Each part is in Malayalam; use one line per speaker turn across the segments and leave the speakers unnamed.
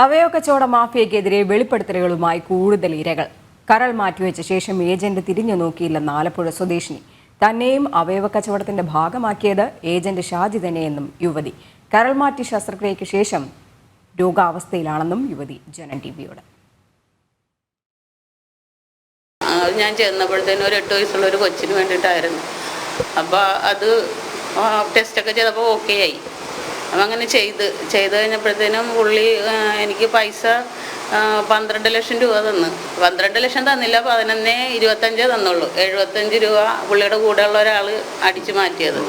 അവയവ കച്ചവട മാഫിയക്കെതിരെ വെളിപ്പെടുത്തലുകളുമായി കൂടുതൽ ഇരകൾ. കരൾ മാറ്റിവെച്ച ശേഷം ഏജന്റ് തിരിഞ്ഞു നോക്കിയില്ലെന്ന ആലപ്പുഴ സ്വദേശിനി. തന്നെയും അവയവ കച്ചവടത്തിന്റെ ഭാഗമാക്കിയത് ഏജന്റ് ഷാജി തന്നെയെന്നും യുവതി. കരൾ മാറ്റി ശസ്ത്രക്രിയയ്ക്ക് ശേഷം രോഗാവസ്ഥയിലാണെന്നും യുവതി ജനൻ ടി വിയോട്.
ഞാൻ ചെന്നപ്പോഴത്തേനും ഒരു എട്ട് വയസ്സുള്ള ഒരു കൊച്ചിന് വേണ്ടിയിട്ടായിരുന്നു. അപ്പോൾ അത് ടെസ്റ്റൊക്കെ ചെയ്തപ്പോൾ ഓക്കെ ആയി. അപ്പം അങ്ങനെ ചെയ്ത് ചെയ്ത് കഴിഞ്ഞപ്പോഴത്തേനും പുള്ളി എനിക്ക് പൈസ പന്ത്രണ്ട് ലക്ഷം രൂപ തന്നു. പന്ത്രണ്ട് ലക്ഷം തന്നില്ല പതിനൊന്നേ ഇരുപത്തഞ്ചേ തന്നുള്ളൂ. എഴുപത്തഞ്ച് രൂപ പുള്ളിയുടെ കൂടെയുള്ള ഒരാൾ അടിച്ചു മാറ്റിയത്.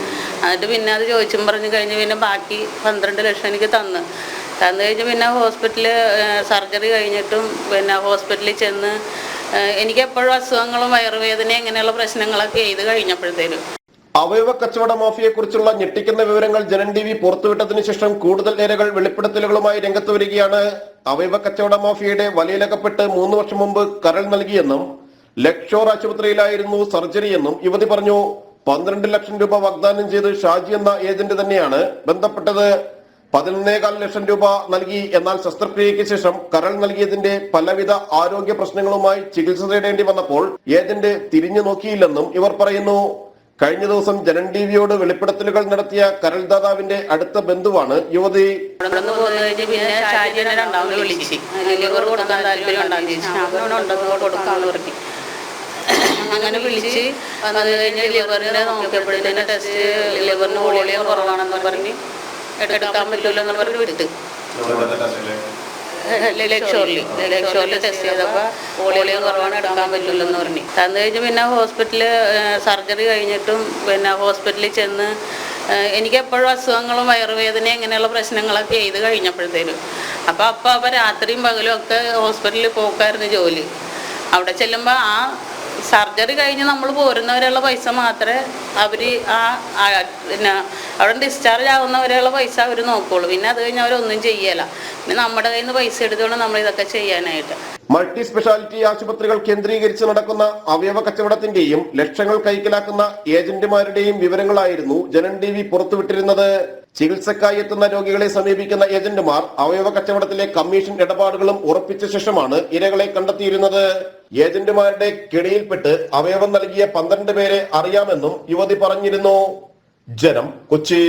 എന്നിട്ട് പിന്നെ അത് ചോദിച്ചും പറഞ്ഞു കഴിഞ്ഞ് പിന്നെ ബാക്കി പന്ത്രണ്ട് ലക്ഷം എനിക്ക് തന്നു. തന്നു കഴിഞ്ഞ് പിന്നെ ഹോസ്പിറ്റലിൽ സർജറി കഴിഞ്ഞിട്ടും പിന്നെ ഹോസ്പിറ്റലിൽ ചെന്ന് എനിക്കെപ്പോഴും അസുഖങ്ങളും വയറുവേദന ഇങ്ങനെയുള്ള പ്രശ്നങ്ങളൊക്കെ ചെയ്ത് കഴിഞ്ഞപ്പോഴത്തേനും.
അവയവ കച്ചവട മാഫിയെക്കുറിച്ചുള്ള ഞെട്ടിക്കുന്ന വിവരങ്ങൾ ജനൻ ടി വി പുറത്തുവിട്ടതിന് ശേഷം കൂടുതൽ നേരകൾ വെളിപ്പെടുത്തലുകളുമായി രംഗത്ത് വരികയാണ്. അവയവ കച്ചവട മാഫിയയുടെ വലയിലകപ്പെട്ട് മൂന്ന് വർഷം മുമ്പ് കരൾ നൽകിയെന്നും ലക്ഷോർ ആശുപത്രിയിലായിരുന്നു സർജറിയെന്നും യുവതി പറഞ്ഞു. പന്ത്രണ്ട് ലക്ഷം രൂപ വാഗ്ദാനം ചെയ്ത് ഷാജി എന്ന ഏജന്റ് തന്നെയാണ് ബന്ധപ്പെട്ടത്. പതിനൊന്നേകാൽ ലക്ഷം രൂപ നൽകി. എന്നാൽ ശസ്ത്രക്രിയയ്ക്ക് ശേഷം കരൾ നൽകിയതിന്റെ പലവിധ ആരോഗ്യ പ്രശ്നങ്ങളുമായി ചികിത്സ തേടേണ്ടി വന്നപ്പോൾ ഏജന്റ് തിരിഞ്ഞു നോക്കിയില്ലെന്നും ഇവർ പറയുന്നു. കഴിഞ്ഞ ദിവസം ജനൻ ടി വിയോട് വെളിപ്പെടുത്തലുകൾ നടത്തിയ കരൾദാതാവിന്റെ അടുത്ത ബന്ധുവാണ് യുവതി.
അങ്ങനെ വിളിച്ച് വന്നു കഴിഞ്ഞ് ലിവറിനെ നോക്കിയപ്പോഴത്തേന് ടെസ്റ്റ് ലിവറിന് വോളിയം കുറവാണെന്ന് പറഞ്ഞ് എടുക്കാൻ പറ്റില്ല എന്ന് പറഞ്ഞ് വിട്ട്. ലക്ഷോറിൽ. ലക്ഷോറിൽ ടെസ്റ്റ് ചെയ്തപ്പോൾ പോളിയോ കുറവാണ് എടുക്കാൻ പറ്റില്ലെന്ന് പറഞ്ഞു. തന്നു കഴിഞ്ഞ് പിന്നെ ഹോസ്പിറ്റലിൽ സർജറി കഴിഞ്ഞിട്ടും പിന്നെ ഹോസ്പിറ്റലിൽ ചെന്ന് എനിക്കെപ്പോഴും അസുഖങ്ങളും വയറുവേദന ഇങ്ങനെയുള്ള പ്രശ്നങ്ങളൊക്കെ ചെയ്ത് കഴിഞ്ഞപ്പോഴത്തേനും. അപ്പോൾ അപ്പോൾ അപ്പോൾ രാത്രിയും പകലും ഒക്കെ ഹോസ്പിറ്റലിൽ പോക്കായിരുന്നു ജോലി. അവിടെ ചെല്ലുമ്പോൾ ആ സർജറി കഴിഞ്ഞ് നമ്മൾ പോരുന്നവരെയുള്ള പൈസ മാത്രമേ അവർ ആ പിന്നെ അവിടെ ഡിസ്ചാർജ് ആവുന്നവരെയുള്ള പൈസ അവർ നോക്കുള്ളൂ. പിന്നെ അത് കഴിഞ്ഞ് അവരൊന്നും ചെയ്യല. പിന്നെ നമ്മുടെ കയ്യിൽ നിന്ന് പൈസ എടുത്തുകൊണ്ട് നമ്മൾ ഇതൊക്കെ ചെയ്യാനായിട്ട്.
മൾട്ടി സ്പെഷ്യാലിറ്റി ആശുപത്രികൾ കേന്ദ്രീകരിച്ച് നടക്കുന്ന അവയവ കച്ചവടത്തിന്റെയും ലക്ഷങ്ങൾ കൈക്കലാക്കുന്ന ഏജന്റുമാരുടെയും വിവരങ്ങളായിരുന്നു ജനൻ ടി വി പുറത്തുവിട്ടിരുന്നത്. ചികിത്സക്കായി എത്തുന്ന രോഗികളെ സമീപിക്കുന്ന ഏജന്റുമാർ അവയവ കച്ചവടത്തിലെ കമ്മീഷൻ ഇടപാടുകളും ഉറപ്പിച്ച ശേഷമാണ് ഇരകളെ കണ്ടെത്തിയിരുന്നത്. ഏജന്റുമാരുടെ കിടയിൽപ്പെട്ട് അവയവം നൽകിയ പന്ത്രണ്ട് പേരെ അറിയാമെന്നും യുവതി പറഞ്ഞിരുന്നു. ജനം കൊച്ചി.